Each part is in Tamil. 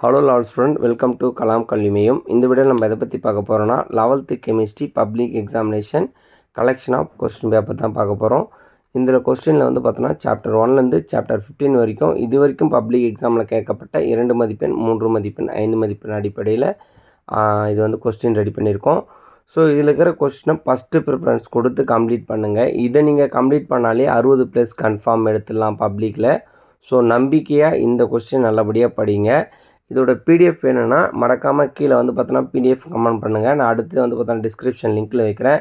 Hello all student welcome to Kalam கல்விமையும் இந்த வீடியோ நம்ம எதை பற்றி பார்க்க போகிறோன்னா eleventh chemistry public examination collection of question paper தான் பார்க்க போகிறோம் இதில் கொஸ்டினில் வந்து பார்த்தோன்னா சாப்டர் ஒன்லேருந்து சாப்டர் ஃபிஃப்டீன் வரைக்கும் இது வரைக்கும் பப்ளிக் எக்ஸாமில் கேட்கப்பட்ட இரண்டு மதிப்பெண் மூன்று மதிப்பெண் ஐந்து மதிப்பெண் அடிப்படையில் இது வந்து கொஸ்டின் ரெடி பண்ணியிருக்கோம். ஸோ இதில் இருக்கிற கொஸ்டினை ஃபஸ்ட்டு ப்ரிஃபரன்ஸ் கொடுத்து கம்ப்ளீட் பண்ணுங்கள் இதை நீங்கள் கம்ப்ளீட் பண்ணாலே அறுபது ப்ளஸ் கன்ஃபார்ம் எடுத்துடலாம் பப்ளிக்கில் ஸோ நம்பிக்கையாக இந்த கொஸ்டின் நல்லபடியாக படிங்க. இதோட பிடிஎஃப் வேணும்னா மறக்காமல் கீழே வந்து பார்த்தோன்னா பிடிஎஃப் கமெண்ட் பண்ணுங்கள் நான் அடுத்து வந்து பார்த்தோன்னா டிஸ்கிரிப்ஷன் லிங்க்கில் வைக்கிறேன்.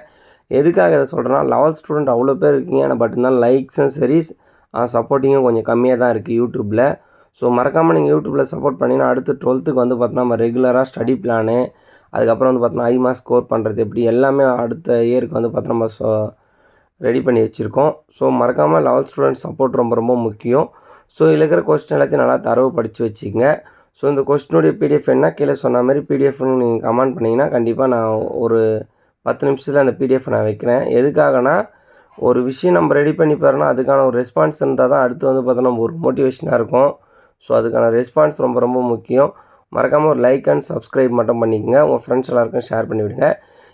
எதுக்காக இதை சொல்கிறேன்னா லெவல்த் ஸ்டூடெண்ட் அவ்வளோ பேர் இருக்கீங்க. ஆனால் பட் இருந்தாலும் லைக்ஸும் சரி சப்போர்ட்டிங்கும் கொஞ்சம் கம்மியாக தான் இருக்குது யூடியூப்பில் ஸோ மறக்காமல் நீங்கள் யூடியூப்பில் சப்போர்ட் பண்ணிங்கன்னா அடுத்து டுவெல்த்துக்கு வந்து பார்த்தோன்னா நம்ம ரெகுலராக ஸ்டடி பிளானு அதுக்கப்புறம் வந்து பார்த்தோன்னா ஐ மார்க் ஸ்கோர் பண்ணுறது எப்படி எல்லாமே அடுத்த இயருக்கு வந்து பார்த்தோன்னா நம்ம ஸோ ரெடி பண்ணி வச்சுருக்கோம். ஸோ மறக்காமல் லெவல்த் ஸ்டூடெண்ட் சப்போர்ட் ரொம்ப ரொம்ப முக்கியம். ஸோ இதில் இருக்கிற கொஸ்டின் எல்லாத்தையும் நல்லா தரவு படித்து வச்சுக்கோங்க. ஸோ இந்த கொஸ்டினுடைய பிடிஎஃப் என்ன? கீழே சொன்ன மாதிரி பிடிஎஃப்னு நீங்கள் கமெண்ட் பண்ணிங்கன்னா கண்டிப்பாக நான் ஒரு பத்து நிமிஷத்தில் அந்த பிடிஎஃப் நான் வைக்கிறேன். எதுக்காகனா ஒரு விஷயம் நம்ம ரெடி பண்ணி போகிறோன்னா அதுக்கான ஒரு ரெஸ்பான்ஸ் இருந்தால் தான் அடுத்து வந்து பார்த்தோன்னா ஒரு மோட்டிவேஷனாக இருக்கும். ஸோ அதுக்கான ரெஸ்பான்ஸ் ரொம்ப ரொம்ப முக்கியம். மறக்காமல் ஒரு லைக் அண்ட் சப்ஸ்கிரைப் மட்டும் பண்ணிக்கோங்க. உங்கள் ஃப்ரெண்ட்ஸ் எல்லாருக்கும் ஷேர் பண்ணிவிடுங்க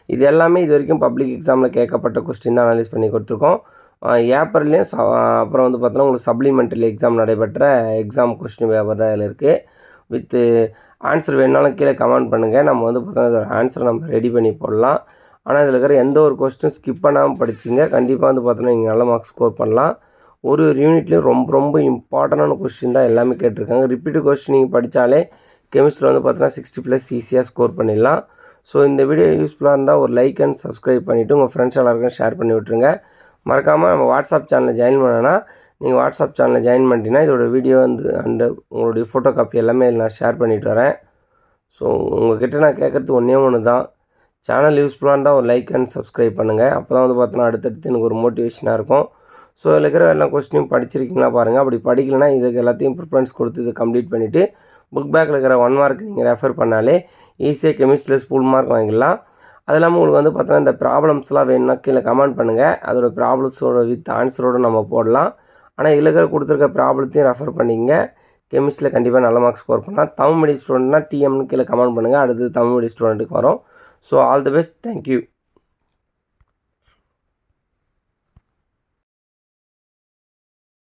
இது எல்லாமே இது வரைக்கும் பப்ளிக் எக்ஸாமில் கேட்கப்பட்ட கொஸ்டின் தான் அனலைஸ் பண்ணி கொடுத்துருக்கோம். ஏப்ரல்லையும் ச அப்புறம் வந்து பார்த்தோன்னா உங்களுக்கு சப்ளிமெண்ட்ரி எக்ஸாம் நடைபெற்ற எக்ஸாம் கொஸ்டின் பேப்பர் தான் இதில் இருக்குது வித்து ஆன்சர் uh, வேணுனாலும் கீழே கமெண்ட் பண்ணுங்கள் நம்ம வந்து பார்த்தோன்னா இதோட ஆன்சரை நம்ம ரெடி பண்ணி போடலாம். ஆனால் இதில் இருக்கிற எந்த ஒரு கொஸ்டினும் ஸ்கிப் பண்ணாமல் படிச்சிங்க. கண்டிப்பாக வந்து பார்த்தோன்னா நீங்கள் நல்ல மார்க்ஸ் ஸ்கோர் பண்ணலாம். ஒரு ஒரு யூனிட்லேயும் ரொம்ப ரொம்ப இம்பார்ட்டண்டான கொஸ்டின் தான் எல்லாமே கேட்டிருக்காங்க. ரிப்பீட்டு கொஸ்டின் நீங்கள் படித்தாலே கெமிஸ்ட்ரியில் வந்து பார்த்தோன்னா சிக்ஸ்டி ப்ளஸ் ஈஸியாக ஸ்கோர் பண்ணிடலாம். ஸோ இந்த வீடியோ யூஸ்ஃபுல்லாக இருந்தால் ஒரு லைக் அண்ட் சப்ஸ்கிரைப் பண்ணிவிட்டு உங்கள் ஃப்ரெண்ட்ஸ் எல்லாருக்கும் ஷேர் பண்ணி விட்ருங்க மறக்காமல் நம்ம வாட்ஸ்அப் சேனலில் ஜாயின் பண்ணனா நீங்கள் வாட்ஸ்அப் சேனலில் ஜாயின் பண்ணிட்டீங்கன்னா இதோட வீடியோ வந்து அண்டு உங்களுடைய ஃபோட்டோ காப்பி எல்லாமே நான் ஷேர் பண்ணிட்டு வரேன். ஸோ உங்கள்கிட்ட நான் கேட்குறது ஒன்றே ஒன்று தான் சேனல் யூஸ்ஃபுல்லாக இருந்தால் ஒரு லைக் அண்ட் சப்ஸ்கிரைப் பண்ணுங்கள் அப்போ தான் வந்து பார்த்தோன்னா அடுத்தடுத்து எனக்கு ஒரு மோட்டிவேஷனாக இருக்கும். ஸோ இதில் இருக்கிற எல்லா கொஸ்டினையும் படிச்சிருக்கீங்களா பாருங்கள் அப்படி படிக்கலைன்னா இதுக்கு எல்லாத்தையும் ப்ரிஃபரன்ஸ் கொடுத்து இதை கம்ப்ளீட் பண்ணிவிட்டு புக் பேக்கில் இருக்கிற ஒன் மார்க் நீங்கள் ரெஃபர் பண்ணாலே ஈஸியாக கெமிஸ்ட்ரியில் ஃபுல் மார்க் வாங்கிடலாம். அது இல்லாமல் உங்களுக்கு வந்து பார்த்தோன்னா இந்த ப்ராப்ளம்ஸ்லாம் வேணும்னா கீழே கமெண்ட் பண்ணுங்கள் அதோடய ப்ராப்ளம்ஸோட வித் ஆன்சரோடு நம்ம போடலாம். ஆனால் இதில் இருக்கிற கொடுத்துருக்க ப்ராப்ளத்தையும் ரெஃபர் பண்ணிங்க கெமிஸ்ட்ரியில் கண்டிப்பாக நல்ல மார்க் ஸ்கோர் பண்ணலாம். தமிழ் மீடியம் ஸ்டூடெண்ட்னா டிஎம்னு கீழே கமெண்ட் பண்ணுங்கள் அடுத்து தமிழ் மீடியம் ஸ்டூடெண்ட்டுக்கு வரும். So all the best thank you